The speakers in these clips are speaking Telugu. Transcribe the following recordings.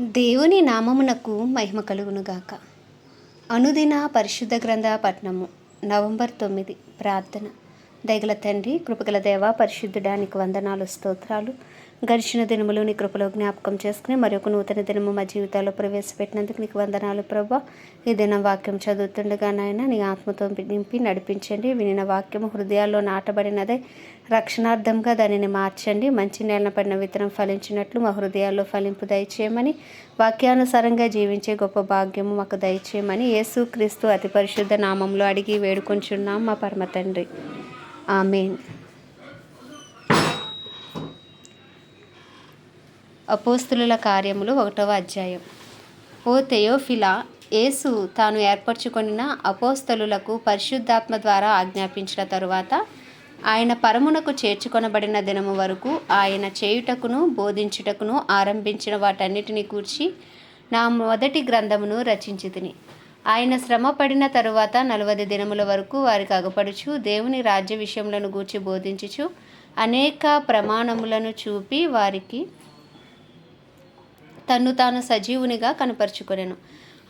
దేవుని నామమునకు మహిమ కలుగునుగాక. అనుదిన పరిశుద్ధ గ్రంథ పట్నము నవంబర్ తొమ్మిది ప్రార్థన. దయగల తండ్రి కృపగల దేవ పరిశుద్ధుడానికి వందనాలు స్తోత్రాలు. గడిచిన దినములు నీ కృపలో జ్ఞాపకం చేసుకుని మరొక నూతన దినము మా జీవితాల్లో ప్రవేశపెట్టినందుకు నీకు వందనాలు ప్రభా. ఈ దినం వాక్యం చదువుతుండగా నాయన నీ ఆత్మతో నింపి నడిపించండి. వినిన వాక్యము హృదయాల్లో నాటబడినదే. రక్షణార్థంగా దానిని మార్చండి. మంచి నేలన పడిన విత్తనం ఫలించినట్లు మా హృదయాల్లో ఫలింపు దయచేయమని వాక్యానుసారంగా జీవించే గొప్ప భాగ్యము మాకు దయచేయమని యేసు క్రీస్తు అతి పరిశుద్ధ నామంలో అడిగి వేడుకొంచున్నాం మా పరమ తండ్రి. ఆమెన్. అపోస్తుల కార్యములు ఒకటవ అధ్యాయం. ఓ తెయోఫిలా యేసు తాను ఏర్పరచుకొనిన అపోస్తలులకు పరిశుద్ధాత్మ ద్వారా ఆజ్ఞాపించిన తరువాత ఆయన పరమునకు చేర్చుకొనబడిన దినము వరకు ఆయన చేయుటకును బోధించుటకును ఆరంభించిన వాటన్నిటిని కూర్చి నా మొదటి గ్రంథమును రచించి తిని ఆయన శ్రమ పడిన తరువాత నలభై దినముల వరకు వారికి అగపడుచు దేవుని రాజ్య విషయములను గూర్చి బోధించుచు అనేక ప్రమాణములను చూపి వారికి తన్ను తాను సజీవునిగా కనపరుచుకొనెను.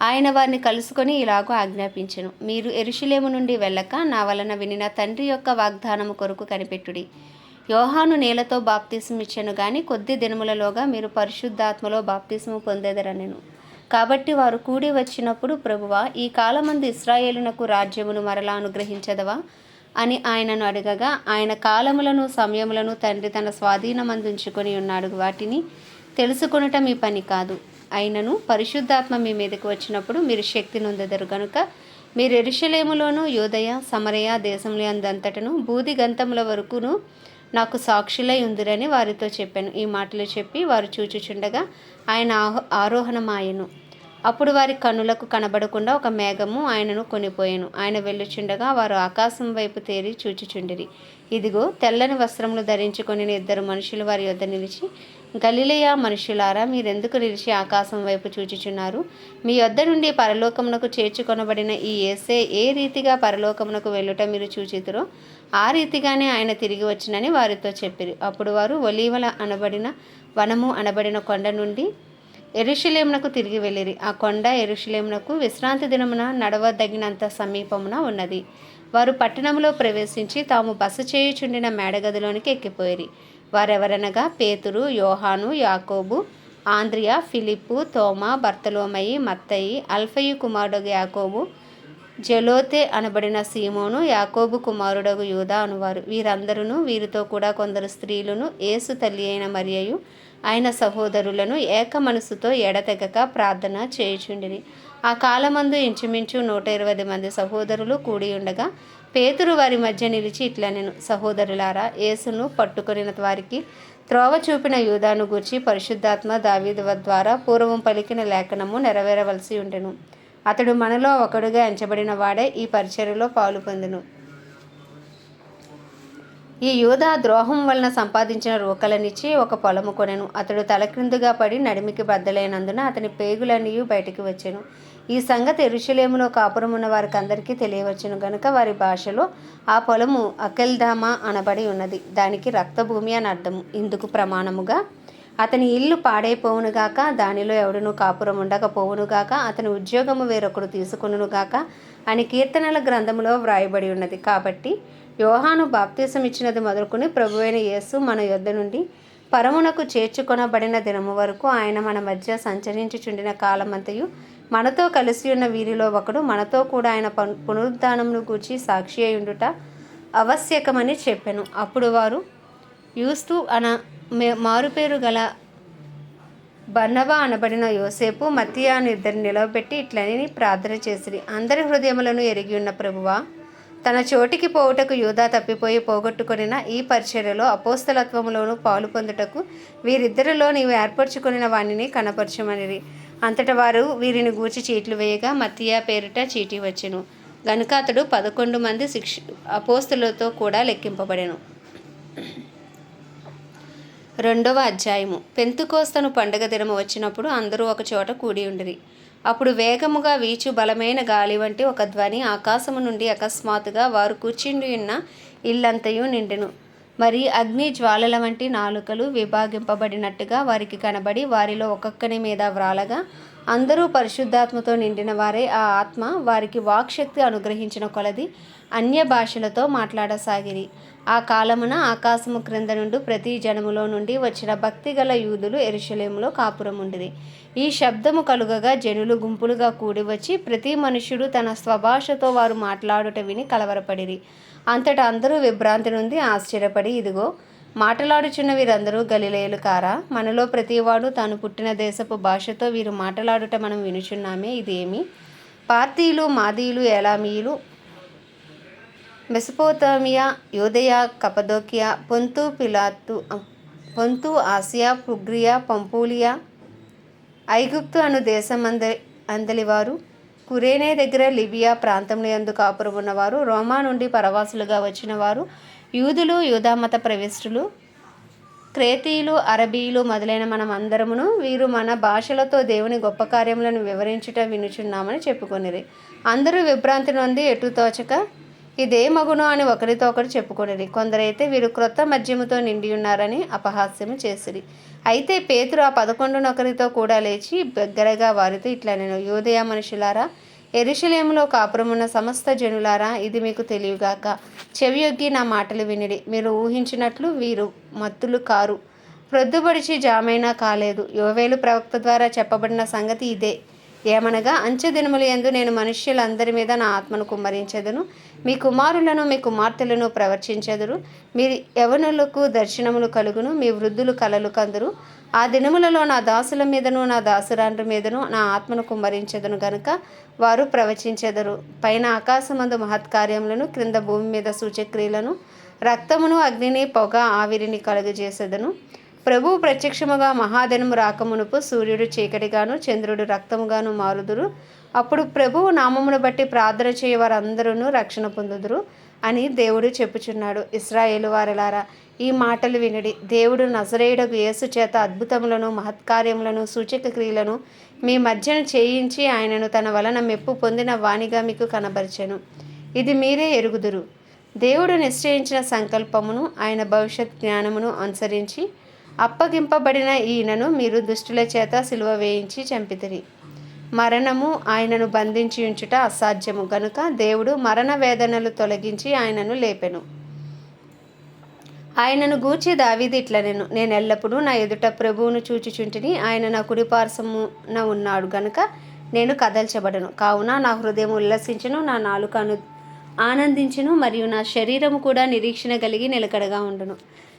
ఆయన వారిని కలుసుకొని ఇలాగూ ఆజ్ఞాపించెను. మీరు ఎరుషులేము నుండి వెళ్ళక నా వలన వినిన తండ్రి యొక్క వాగ్దానము కొరకు కనిపెట్టుడి. యోహాను నేలతో బాప్తిసం ఇచ్చాను కానీ కొద్ది దినములలోగా మీరు పరిశుద్ధాత్మలో బాప్తిసము పొందేదరనెను. కాబట్టి వారు కూడి వచ్చినప్పుడు ప్రభువా ఈ కాలమందు ఇస్రాయేలునకు రాజ్యమును మరలా అనుగ్రహించదవా? అని ఆయనను అడగగా ఆయన కాలములను సమయములను తండ్రి తన స్వాధీనమందుంచుకొని ఉన్నాడు. వాటిని తెలుసుకొనుట మీ పని కాదు. అయినను పరిశుద్ధాత్మ మీ మీదకి వచ్చినప్పుడు మీరు శక్తి నొందెదరు కనుక మీరు ఎరుషలేములోను యోదయ సమరయ దేశంలో అందంతటను బూది గంతముల వరకును నాకు సాక్షులై ఉందిరని వారితో చెప్పాను. ఈ మాటలు చెప్పి వారు చూచుచుండగా ఆయన ఆహో ఆరోహణమాయను. అప్పుడు వారి కన్నులకు కనబడకుండా ఒక మేఘము ఆయనను కొనిపోయాను. ఆయన వెళ్ళుచుండగా వారు ఆకాశం వైపు తేరి చూచుచుండిరి. ఇదిగో తెల్లని వస్త్రములు ధరించుకొని ఇద్దరు మనుషులు వారి యొద్ద నిలిచి గలిలయ మనుషులారా మీరెందుకు నిలిచి ఆకాశం వైపు చూచుచున్నారు? మీ వద్ద నుండి పరలోకమునకు చేర్చుకొనబడిన ఈ ఏసే ఏ రీతిగా పరలోకమునకు వెళ్ళుట మీరు చూచితురో ఆ రీతిగానే ఆయన తిరిగి వచ్చినని వారితో చెప్పిరి. అప్పుడు వారు ఒలీవల అనబడిన వనము అనబడిన కొండ నుండి ఎరుషులేమునకు తిరిగి వెళ్ళిరి. ఆ కొండ ఎరుషులేమునకు విశ్రాంతి దినమున నడవదగినంత సమీపమున ఉన్నది. వారు పట్టణంలో ప్రవేశించి తాము బస చేయుచుండిన మేడగదిలోనికి ఎక్కిపోయిరి. వారెవరనగా పేతురు యోహాను యాకోబు ఆంద్రియా ఫిలిప్పు తోమా బర్తలోమయి మత్తయి అల్ఫయి కుమారుడు యాకోబు జలోతే అనబడిన సీమోను యాకోబు కుమారుడగు యూదా అనువారు. వీరందరూ వీరితో కూడా కొందరు స్త్రీలను ఏసు తల్లి అయిన మరియయు ఆయన సహోదరులను ఏక మనసుతో ఎడతెగక ప్రార్థన చేయుచుండిరి. ఆ కాలమందు ఇంచుమించు నూట ఇరవై మంది సహోదరులు కూడి ఉండగా పేతురు వారి మధ్య నిలిచి ఇట్లా నేను సహోదరులారా యేసును పట్టుకొనిన వారికి త్రోవ చూపిన యూదాను గూర్చి పరిశుద్ధాత్మ దావీదు ద్వారా పూర్వం పలికిన లేఖనము నెరవేరవలసి ఉండెను. అతడు మనలో ఒకడుగా ఎంచబడిన వాడే ఈ పరిచర్యలో పాలు పొందును. ఈ యూద ద్రోహం వలన సంపాదించిన రూకలనిచ్చి ఒక పొలము కొనెను. అతడు తలక్రిందుగా పడి నడిమికి బద్దలైనందున అతని పేగులన్నీ బయటికి వచ్చెను. ఈ సంగతి ఎరుషులేములో కాపురమున్న వారికి అందరికీ తెలియవచ్చును గనుక వారి భాషలో ఆ పొలము అకెల్దామా అనబడి ఉన్నది. దానికి రక్తభూమి అని అర్థము. ఇందుకు ప్రమాణముగా అతని ఇల్లు పాడైపోవునుగాక దానిలో ఎవడును కాపురం ఉండకపోవునుగాక అతని ఉద్యోగము వేరొకడు తీసుకునుగాక అని కీర్తనల గ్రంథములో వ్రాయబడి ఉన్నది. కాబట్టి యోహాను బాప్తీసం ఇచ్చినది మొదలుకొని ప్రభువైన యేసు మన యొద్ద నుండి పరమునకు చేర్చుకొనబడిన దినము వరకు ఆయన మన మధ్య సంచరించుచుండిన కాలమంతయు మనతో కలిసి ఉన్న వీరిలో ఒకడు మనతో కూడా ఆయన పునరుద్ధానమును గూర్చి సాక్షి అయి ఉండుట ఆవశ్యకమని చెప్పాను. అప్పుడు వారు యూస్తు అన మారుపేరు గల బర్నబా అనబడిన యోసేపు మత్తియా అని ఇద్దరిని నిలవబెట్టి ఇట్లని ప్రార్థన చేసిరి. అందరి హృదయములను ఎరిగి ఉన్న ప్రభువా తన చోటికి పోవుటకు యూదా తప్పిపోయి పోగొట్టుకొనిన ఈ పరిచర్యలో అపోస్తలత్వములోను పాలు పొందుటకు వీరిద్దరిలో నీవు ఏర్పరచుకొనిన వాణిని కనపరచమనిరి. అంతట వారు వీరిని గూర్చి చీట్లు వేయగా మతియా పేరిట చీటీ వచ్చెను. గనుక అతడు పదకొండు మంది శిక్ష అపోస్తులతో కూడా లెక్కింపబడెను. రెండవ అధ్యాయము. పెంతుకోస్తను పండగ దినము వచ్చినప్పుడు అందరూ ఒక చోట కూడి ఉండిరి. అప్పుడు వేగముగా వీచు బలమైన గాలి వంటి ఒక ధ్వని ఆకాశము నుండి అకస్మాత్తుగా వారు కూర్చుండి ఉన్న ఇల్లంతయు నిండెను. మరి అగ్ని జ్వాలల వంటి నాలుకలు విభాగింపబడినట్టుగా వారికి కనబడి వారిలో ఒక్కొక్కని మీద వ్రాలగా అందరూ పరిశుద్ధాత్మతో నిండిన వారే ఆ ఆత్మ వారికి వాక్శక్తి అనుగ్రహించిన కొలది అన్య భాషలతో మాట్లాడసాగిరి. ఆ కాలమున ఆకాశము క్రింద నుండి ప్రతి జనములో నుండి వచ్చిన భక్తిగల యూదులు ఎరుషలేములో కాపురముండిరి. ఈ శబ్దము కలుగగా జనులు గుంపులుగా కూడి వచ్చి ప్రతి మనుష్యుడు తన స్వభాషతో వారు మాట్లాడుట విని కలవరపడిరి. అంతటా అందరూ విభ్రాంతి నుండి ఆశ్చర్యపడి ఇదిగో మాటలాడుచున్న వీరందరూ గలిలేయులు కారా? మనలో ప్రతివాడు తాను పుట్టిన దేశపు భాషతో వీరు మాట్లాడుట మనం వినుచున్నామే ఇదేమి? పార్తీలు మాదీలు ఎలామీలు మెసపోతామియా యూదయా కపదోకియా పొంతు పిలాతు పొంతు ఆసియా పుగ్రియా పంపూలియా ఐగుప్తు అను దేశం అంద అందలివారు. కురేనే దగ్గర లిబియా ప్రాంతంలో ఎందు కాపురం ఉన్నవారు. రోమా నుండి పరవాసులుగా వచ్చిన వారు యూదులు యూదామత ప్రవిష్టులు. క్రేతీయులు అరబీయులు మొదలైన మనం అందరమును వీరు మన భాషలతో దేవుని గొప్ప కార్యములను వివరించుట వినుచున్నామని చెప్పుకొనిరి. అందరూ విభ్రాంతి నొంది ఎటు తోచక ఇదే మగును అని ఒకరితో ఒకరు చెప్పుకొనిరి. కొందరైతే వీరు క్రొత్త మద్యముతో నిండి ఉన్నారని అపహాస్యము చేసిరి. అయితే పేతురు ఆ పదకొండునొకరితో కూడా లేచి బిగ్గరగా వారితో ఇట్లా నేను యోదయ మనుషులారా ఎరుషలేములో కాపురమున్న సమస్త జనులారా ఇది మీకు తెలియగాక చెవియొగ్గి నా మాటలు వినిడి మీరు ఊహించినట్లు వీరు మత్తులు కారు. ప్రొద్దుబడిచి జామైనా కాలేదు. యోవేలు ప్రవక్త ద్వారా చెప్పబడిన సంగతి ఇదే. ఏమనగా అంచె దినములు ఎందు నేను మనుష్యులందరి మీద నా ఆత్మను కుమ్మరించెదను. మీ కుమారులను మీ కుమార్తెలను ప్రవర్తించెదరు మీ యవనులకు దర్శనములు కలుగును మీ వృద్ధులు కలలు కందురు. ఆ దినములలో నా దాసుల మీదను నా దాసురాండ్ర మీదను నా ఆత్మను కుమ్మరించెదను గనుక వారు ప్రవచించెదరు. పైన ఆకాశమందు మహత్కార్యములను క్రింద భూమి మీద సూచక్రియలను రక్తమును అగ్నిని పొగ ఆవిరిని కలుగజేసేదను. ప్రభువు ప్రత్యక్షముగా మహాదినము రాకమునుపు సూర్యుడు చీకటిగాను చంద్రుడు రక్తముగాను మారుదురు. అప్పుడు ప్రభువు నామమును బట్టి ప్రార్థన చేయ వారందరూ రక్షణ పొందుదురు అని దేవుడు చెప్పుచున్నాడు. ఇస్రాయేలు వారలారా ఈ మాటలు వినడి దేవుడు నజరేయుడకు యేసు చేత అద్భుతములను మహత్కార్యములను సూచక క్రియలను మీ మధ్యన చేయించి ఆయనను తన వలన మెప్పు పొందిన వాణిగా మీకు కనబరిచెను. ఇది మీరే ఎరుగుదురు. దేవుడు నిశ్చయించిన సంకల్పమును ఆయన భవిష్యత్ జ్ఞానమును అనుసరించి అప్పగింపబడిన ఈయనను మీరు దుష్టుల చేత సిలువ వేయించి చంపితిరి. మరణము ఆయనను బంధించి ఉంచుట అసాధ్యము. గనుక దేవుడు మరణ వేదనలు తొలగించి ఆయనను లేపెను. ఆయనను గూర్చి దావిది ఇట్ల నేను ఎల్లప్పుడూ నా ఎదుట ప్రభువును చూచిచుంటిని ఆయన నా కుడిపార్శమున ఉన్నాడు. గనుక నేను కదల్చబడను. కావున నా హృదయం ఉల్లసించును నా నాలుకను ఆనందించును మరియు నా శరీరము కూడా నిరీక్షణ కలిగి నిలకడగా ఉండును.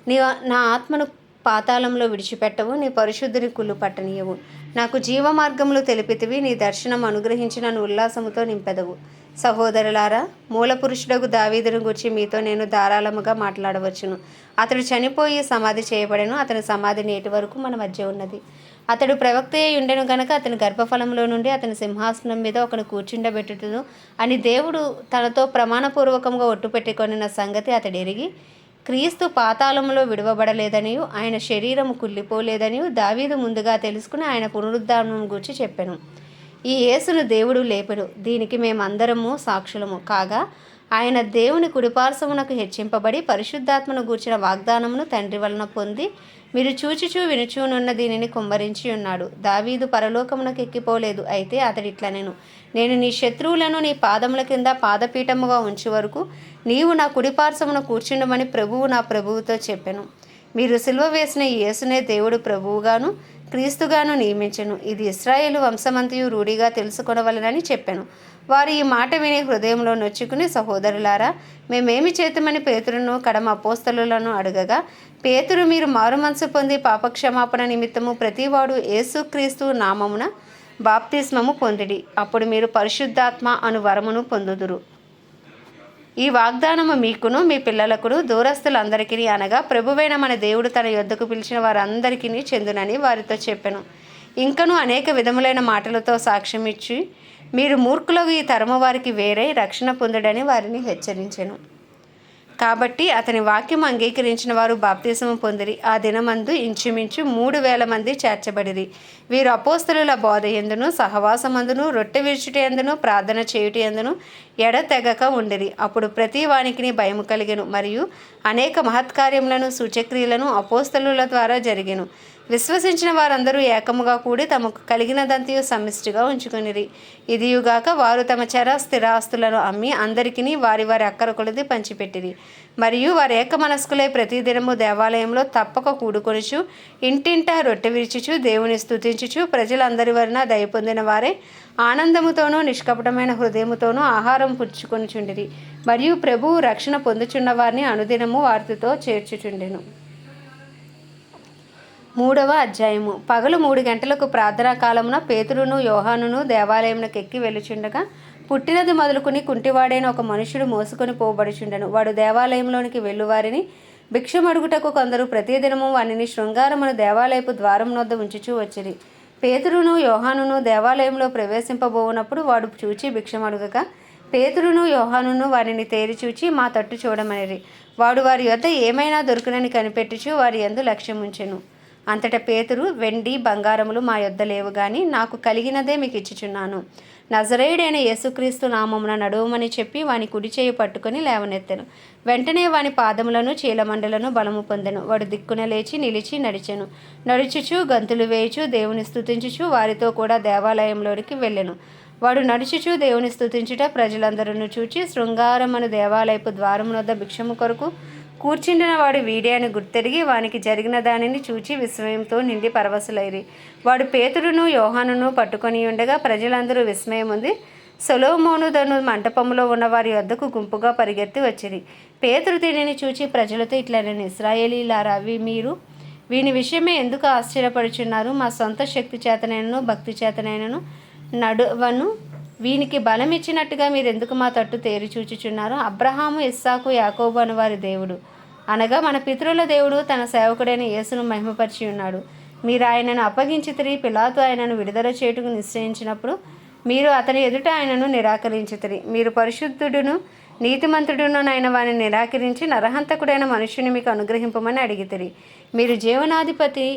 నీ నా ఆత్మను పాతాళంలో విడిచిపెట్టవు నీ పరిశుద్ధిని కుళ్ళు పట్టనీయవు నాకు జీవ మార్గములు తెలిపితివి నీ దర్శనం అనుగ్రహించి నన్ను ఉల్లాసముతో నింపెదవు. సహోదరులారా మూల పురుషుడకు దావీదును గురించి మీతో నేను ధారాళముగా మాట్లాడవచ్చును. అతడు చనిపోయి సమాధి చేయబడను అతని సమాధి నేటి వరకు మన మధ్య ఉన్నది. అతడు ప్రవక్త అయి ఉండెను గనక అతని గర్భఫలంలో నుండి అతని సింహాసనం మీద ఒకను కూర్చుండబెట్టుటను అని దేవుడు తనతో ప్రమాణపూర్వకంగా ఒట్టు పెట్టుకొనిన సంగతి అతడు ఎరిగి క్రీస్తు పాతాళంలో విడవబడలేదనియు ఆయన శరీరము కుళ్ళిపోలేదనియు దావీదు ముందుగా తెలుసుకుని ఆయన పునరుద్ధానం గురించి చెప్పాను. ఈ యేసును దేవుడు లేపడు దీనికి మేమందరము సాక్షులము. కాగా ఆయన దేవుని కుడిపార్శ్వమునకు హెచ్చింపబడి పరిశుద్ధాత్మను గూర్చిన వాగ్దానమును తండ్రి వలన పొంది మీరు చూచిచూ వినుచూనున్న దీనిని కుమ్మరించి ఉన్నాడు. దావీదు పరలోకమునకు ఎక్కిపోలేదు. అయితే అతడిట్లా నేను నీ శత్రువులను నీ పాదముల కింద పాదపీఠముగా ఉంచే వరకు నీవు నా కుడిపార్శ్వమున కూర్చుండమని ప్రభువు నా ప్రభువుతో చెప్పాను. మీరు సిల్వ వేసిన యేసునే దేవుడు ప్రభువుగాను క్రీస్తుగాను నియమించను. ఇది ఇస్రాయేలు వంశమంతయు రూఢిగా తెలుసుకొనవలనని చెప్పాను. వారు ఈ మాట విని హృదయంలో నొచ్చుకుని సహోదరులారా మేమేమి చేతమని పేతురును కడమ అపోస్తలులను అడగగా పేతురు మీరు మారు మనసు పొంది పాపక్షమాపణ నిమిత్తము ప్రతివాడు యేసుక్రీస్తు నామమున బాప్తిస్మము పొందిడి. అప్పుడు మీరు పరిశుద్ధాత్మ అను వరమును పొందుదురు. ఈ వాగ్దానము మీకును మీ పిల్లలకును దూరస్తులందరికీ అనగా ప్రభువైన మన దేవుడు తన యొద్దకు పిలిచిన వారందరికీ చెందునని వారితో చెప్పెను. ఇంకను అనేక విధములైన మాటలతో సాక్ష్యం ఇచ్చి మీరు మూర్ఖులకు ఈ తరము వారికి వేరే రక్షణ పొందడని వారిని హెచ్చరించెను. కాబట్టి అతని వాక్యం అంగీకరించిన వారు బాప్తిసము పొందిరి. ఆ దినమందు ఇంచుమించు మూడు వేల మంది చేర్చబడిరి. వీరు అపోస్తలుల బోధ ఎందును సహవాసమందును రొట్టె విరుచుటి ఎందును ప్రార్థన చేయుటి ఎందును ఎడతెగక ఉండిరి. అప్పుడు ప్రతి వానికి భయము కలిగెను మరియు అనేక మహత్కార్యములను సూచక్రియలను అపోస్తలుల ద్వారా జరిగెను. విశ్వసించిన వారందరూ ఏకముగా కూడి తమకు కలిగినదంతయు సమిష్టిగా ఉంచుకొనిరి. ఇదియుగాక వారు తమ చర స్థిరాస్తులను అమ్మి అందరికీ వారి వారి అక్కర కొలది పంచిపెట్టిరి. మరియు వారి ఏక మనస్కులై ప్రతిదినము దేవాలయంలో తప్పక కూడుకొనిచు ఇంటింటా రొట్టె విరిచుచు దేవుని స్తుతించుచు ప్రజలందరి వలన దయ పొందిన వారే ఆనందముతోనూ నిష్కపటమైన హృదయముతోనూ ఆహారం పుచ్చుకొనిచుండిరి. మరియు ప్రభువు రక్షణ పొందుచున్న వారిని అనుదినము వారితో చేర్చుచుండెను. మూడవ అధ్యాయము. పగలు మూడు గంటలకు ప్రార్థనా కాలమున పేతురును యోహానును దేవాలయమునకు ఎక్కి వెళ్ళుచుండగా పుట్టినది మొదలుకుని కుంటివాడైన ఒక మనుషుడు మోసుకొని పోబడుచుండెను. వాడు దేవాలయంలోనికి వెళ్ళువారిని భిక్షమడుగుటకు కొందరు ప్రతిదినము వానిని శృంగారమును దేవాలయపు ద్వారం వద్ద ఉంచుచూ వచ్చిరి. పేతురును యోహానును దేవాలయంలో ప్రవేశింపబోనప్పుడు వాడు చూచి భిక్షమడుగక పేతురును యోహానును వారిని తేరి చూచి మా తట్టు చూడమనిరి. వాడు వారి యొద్ద ఏమైనా దొరుకునని కనిపెట్టుచు వారి యందు లక్ష్యముంచెను. అంతట పేతురు వెండి బంగారములు మా యొద్ద లేవు గాని నాకు కలిగినదే మీకు ఇచ్చుచున్నాను. నజరేయుడైన యేసుక్రీస్తు నామమున నడువమని చెప్పి వాని కుడి చేయి పట్టుకొని లేవనెత్తెను. వెంటనే వాని పాదములను చీలమండలను బలము పొందెను. వాడు దిక్కున లేచి నిలిచి నడిచెను. నడుచుచు గంతులు వేయుచు దేవుని స్థుతించుచు వారితో కూడా దేవాలయంలోనికి వెళ్ళెను. వాడు నడుచుచు దేవుని స్థుతించుట ప్రజలందరూ చూచి శృంగారమను దేవాలయపు ద్వారము వద్ద భిక్షము కొరకు కూర్చుండిన వాడు వీడే అని గుర్తెరిగి వానికి జరిగిన దానిని చూచి విస్మయంతో నిండి పరవశులైరి. వాడు పేతుడును యోహానును పట్టుకొని ఉండగా ప్రజలందరూ విస్మయం ఉంది సొలోమోను మంటపంలో ఉన్న వారి వద్దకు గుంపుగా పరిగెత్తి వచ్చింది పేతురు దీనిని చూచి ప్రజలతో ఇట్లా నేను ఇస్రాయేలీలారా మీరు? వీని విషయమే ఎందుకు ఆశ్చర్యపడుచున్నారు? మా సొంత శక్తి చేతనైనను భక్తి చేతనైనను నడువను వీనికి బలం ఇచ్చినట్టుగా మీరు ఎందుకు మా తట్టు తేరి చూచుచున్నారు అబ్రహాము ఇస్సాకు యాకోబు అని వారి దేవుడు. అనగా మన పితరుల దేవుడు తన సేవకుడైన యేసును మహిమపరిచి ఉన్నాడు. మీరు ఆయనను అప్పగించితిరి పిలాతు ఆయనను విడుదల చేయుటకు నిశ్చయించినప్పుడు మీరు అతని ఎదుట ఆయనను నిరాకరించితిరి మీరు పరిశుద్ధుడును నీతిమంతుడునైన వారిని నిరాకరించి నరహంతకుడైన మనుష్యుని మీకు అనుగ్రహింపమని అడిగితిరి మీరు జీవనాధిపతి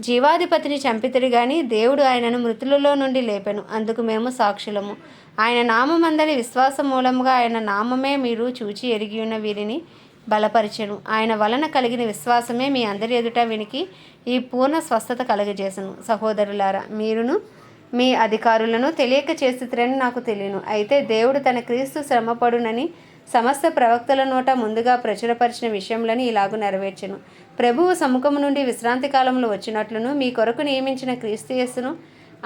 జీవాధిపతిని చంపితిరి గాని దేవుడు ఆయనను మృతులలో నుండి లేపెను. అందుకు మేము సాక్షులము. ఆయన నామమందలి విశ్వాసం మూలముగా ఆయన నామమే మీరు చూచి ఎరిగి ఉన్న వీరిని బలపరిచెను. ఆయన వలన కలిగిన విశ్వాసమే మీ అందరి ఎదుట వినికి ఈ పూర్ణ స్వస్థత కలుగజేసను. సహోదరులారా మీరును మీ అధికారులను తెలియక చేస్తురని నాకు తెలియను. అయితే దేవుడు తన క్రీస్తు శ్రమపడునని సమస్త ప్రవక్తల నోట ముందుగా ప్రచురపరిచిన విషయంలో ఇలాగు నెరవేర్చెను. ప్రభువు సముఖము నుండి విశ్రాంతి కాలంలో వచ్చినట్లును మీ కొరకు నియమించిన క్రీస్తుయస్సును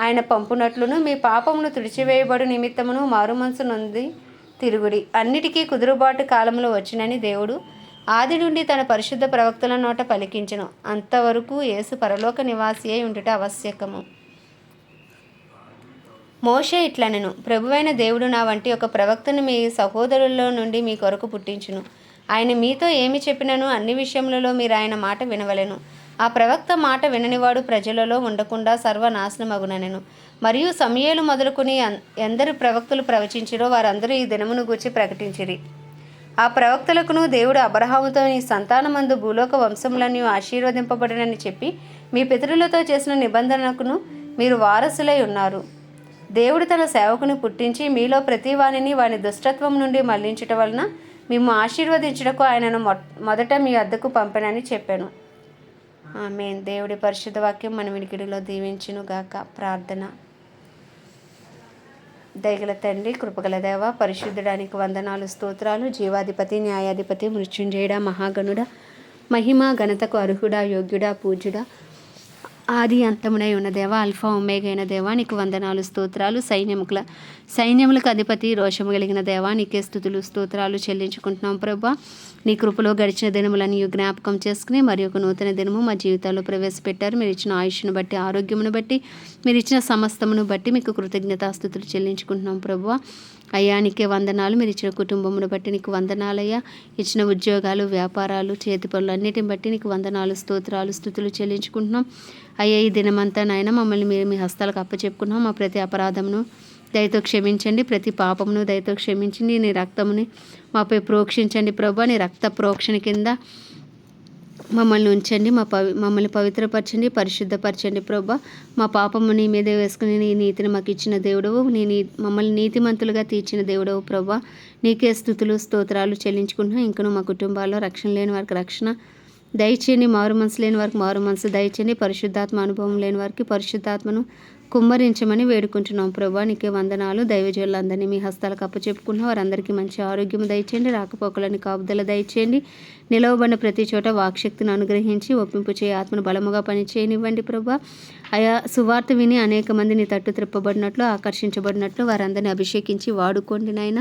ఆయన పంపునట్లును మీ పాపమును తుడిచివేయబడు నిమిత్తమును మారుమనసు నొంది తిరుగుడి. అన్నిటికీ కుదురుబాటు కాలంలో వచ్చినని దేవుడు ఆది నుండి తన పరిశుద్ధ ప్రవక్తల నోట పలికించను. అంతవరకు యేసు పరలోక నివాసి అయి ఉండుట ఆవశ్యకము. మోషే ఇట్లనెను ప్రభువైన దేవుడు నా వంటి ఒక ప్రవక్తను మీ సహోదరుల్లో నుండి మీ కొరకు పుట్టించును. ఆయన మీతో ఏమి చెప్పినను అన్ని విషయములలో మీరు ఆయన మాట వినవలెను. ఆ ప్రవక్త మాట విననివాడు ప్రజలలో ఉండకుండా సర్వనాశనమగుననెను. మరియు సమయలు మొదలుకుని ఎందరు ప్రవక్తలు ప్రవచించిరో వారందరూ ఈ దినమును గూర్చి ప్రకటించిరి. ఆ ప్రవక్తలకును దేవుడు అబ్రహాముతో నీ సంతానమందు భూలోక వంశములన్నీ ఆశీర్వదింపబడినని చెప్పి మీ పితరులతో చేసిన నిబంధనకును మీరు వారసులై ఉన్నారు. దేవుడు తన సేవకుని పుట్టించి మీలో ప్రతి వానిని వాని దుష్టత్వం నుండి మళ్ళించటం వలన మేము ఆశీర్వదించడకు ఆయనను మొ- మొదట మీ అద్దకు పంపనని చెప్పాను. ఆమె దేవుడి పరిశుద్ధ వాక్యం మన వినికిడిలో దీవించును గాక ప్రార్థన. దయగల తండ్రి కృపగల దేవ పరిశుద్ధడానికి వందనాలు స్తోత్రాలు. జీవాధిపతి న్యాయాధిపతి మృత్యుంజయుడ మహాగణుడ మహిమ ఘనతకు అర్హుడా యోగ్యుడా పూజ్యుడా ఆది అంతమునై ఉన్న దేవ అల్ఫా ఒమేగైన దేవా నీకు వందనాలు స్తోత్రాలు. సైన్యముల సైన్యములకు అధిపతి రోషము కలిగిన దేవా నీకే స్థుతులు స్తోత్రాలు చెల్లించుకుంటున్నాం ప్రభా. నీ కృపలో గడిచిన దినములను జ్ఞాపకం చేసుకుని మరి ఒక నూతన దినము మా జీవితాల్లో ప్రవేశపెట్టారు. మీరు ఇచ్చిన ఆయుష్ను బట్టి ఆరోగ్యమును బట్టి మీరు ఇచ్చిన సమస్తమును బట్టి మీకు కృతజ్ఞతాస్థుతులు చెల్లించుకుంటున్నాం ప్రభా. అయ్యా నీకే వందనాలు. మీరు ఇచ్చిన కుటుంబమును బట్టి నీకు వందనాలయ్యా. ఇచ్చిన ఉద్యోగాలు వ్యాపారాలు చేతి పనులు అన్నిటిని బట్టి నీకు వందనాలు స్తోత్రాలు స్థుతులు చెల్లించుకుంటున్నాం. అయ్యా ఈ దినమంతా నాయన మమ్మల్ని మీరు మీ హస్తాలకు అప్పచెప్పుకున్నాం. మా ప్రతి అపరాధమును దయతో క్షమించండి. ప్రతి పాపమును దయతో క్షమించండి. నీ రక్తముని మాపై ప్రోక్షించండి. ప్రభు నీ రక్త ప్రోక్షణ కింద మమ్మల్ని ఉంచండి మా పవి మమ్మల్ని పవిత్రపరచండి పరిశుద్ధపరచండి ప్రభా. మా పాపము నీ మీద వేసుకుని నీ నీతిని మాకు ఇచ్చిన దేవుడవు. నీ నీ మమ్మల్ని నీతిమంతులుగా తీర్చిన దేవుడవు ప్రభా. నీకే స్థుతులు స్తోత్రాలు చెల్లించుకుంటున్నాం. ఇంకను మా కుటుంబాల్లో రక్షణ లేని వారికి రక్షణ దయచేయండి. మారు మనసు లేని వారికి మారు మనసు దయచేయండి. పరిశుద్ధాత్మ అనుభవం లేని వారికి పరిశుద్ధాత్మను కుమ్మరించమని వేడుకుంటున్నాం. ప్రభా నీకే వందనాలు. దైవజనులందరినీ మీ హస్తాలకు అప్పచెప్పుకున్న వారందరికీ మంచి ఆరోగ్యం దయచేయండి. రాకపోకలని కాపుదల దయచేయండి. నిలవబడిన ప్రతి చోట వాక్శక్తిని అనుగ్రహించి ఒప్పింపు చేయ. ఆత్మను బలముగా పనిచేయనివ్వండి ప్రభా. ఆయా సువార్త విని అనేక మందిని తట్టు త్రిప్పబడినట్లు ఆకర్షించబడినట్లు వారందరిని అభిషేకించి వాడుకోండి నాయన.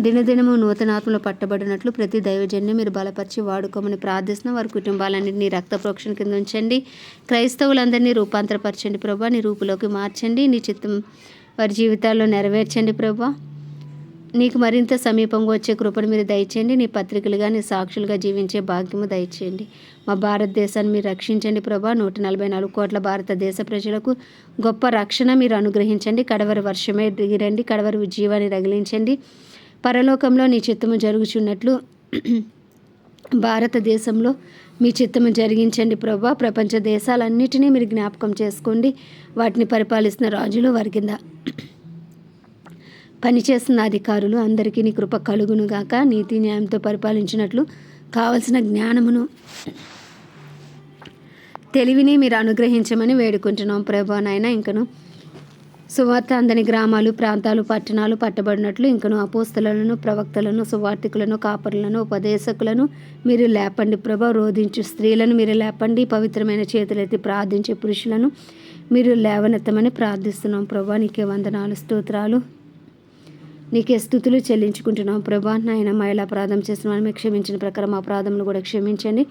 దినదినము నూతనాత్మలు పట్టబడినట్లు ప్రతి దైవజన్యం మీరు బలపరిచి వాడుకోమని ప్రార్థిస్తున్న. వారి కుటుంబాలన్నింటినీ రక్త ప్రోక్షణ కింద ఉంచండి. క్రైస్తవులందరినీ రూపాంతరపరచండి ప్రభా. నీ రూపులోకి మార్చండి. నీ చిత్తం వారి జీవితాల్లో నెరవేర్చండి ప్రభా. నీకు మరింత సమీపంగా వచ్చే కృపను మీరు దయచేయండి. నీ పత్రికలుగా నీ సాక్షులుగా జీవించే భాగ్యము దయచేయండి. మా భారతదేశాన్ని మీరు రక్షించండి ప్రభా. నూట నలభై నాలుగు కోట్ల భారతదేశ ప్రజలకు గొప్ప రక్షణ మీరు అనుగ్రహించండి. కడవరి వర్షమే దిగిరండి. కడవరి జీవాన్ని రగిలించండి. పరలోకంలో నీ చిత్తము జరుగుచున్నట్లు భారతదేశంలో మీ చిత్తము జరిగించండి ప్రభా. ప్రపంచ దేశాలన్నిటినీ మీరు జ్ఞాపకం చేసుకోండి. వాటిని పరిపాలిస్తున్న రాజులు వారి కింద పనిచేస్తున్న అధికారులు అందరికీ నీ కృప కలుగును గాక. నీతి న్యాయంతో పరిపాలించినట్లు కావలసిన జ్ఞానమును తెలివిని మీరు అనుగ్రహించమని వేడుకుంటున్నాం ప్రభా నాయన. ఇంకను సువార్త అందని గ్రామాలు ప్రాంతాలు పట్టణాలు పట్టబడినట్లు ఇంకను అపోస్తలను ప్రవక్తలను సువార్థికులను కాపరులను ఉపదేశకులను మీరు లేపండి ప్రభ. రోధించు స్త్రీలను మీరు లేపండి. పవిత్రమైన చేతులెత్తి ప్రార్థించే పురుషులను మీరు లేవనెత్తమని ప్రార్థిస్తున్నాం ప్రభా. నీకే వందనాలు స్తోత్రాలు. నీకే స్థుతులు చెల్లించుకుంటున్నాం ప్రభా. నాయన మహిళ అపరాధం చేసిన వాళ్ళని క్షమించిన ప్రకారం అపరాధములు కూడా క్షమించండి.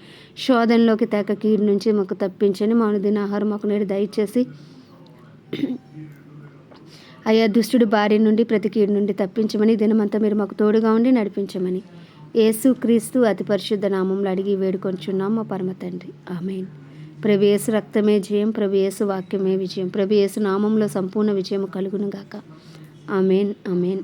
శోధనలోకి తేక కీడు నుంచి మాకు తప్పించండి. మా దిన ఆహారం మాకు నేడు దయచేసి అయ్యా దుష్టుడు భార్య నుండి ప్రతి కీడు నుండి తప్పించమని దినమంతా మీరు మాకు తోడుగా ఉండి నడిపించమని. యేసు క్రీస్తు అతి పరిశుద్ధ నామంలో అడిగి వేడుకొంచున్నాం మా పరమ తండ్రి. ఆమెన్. ప్రభు రక్తమే జయం ప్రభు వాక్యమే విజయం ప్రభు నామంలో సంపూర్ణ విజయం కలుగునుగాక ఆమెన్ అమెన్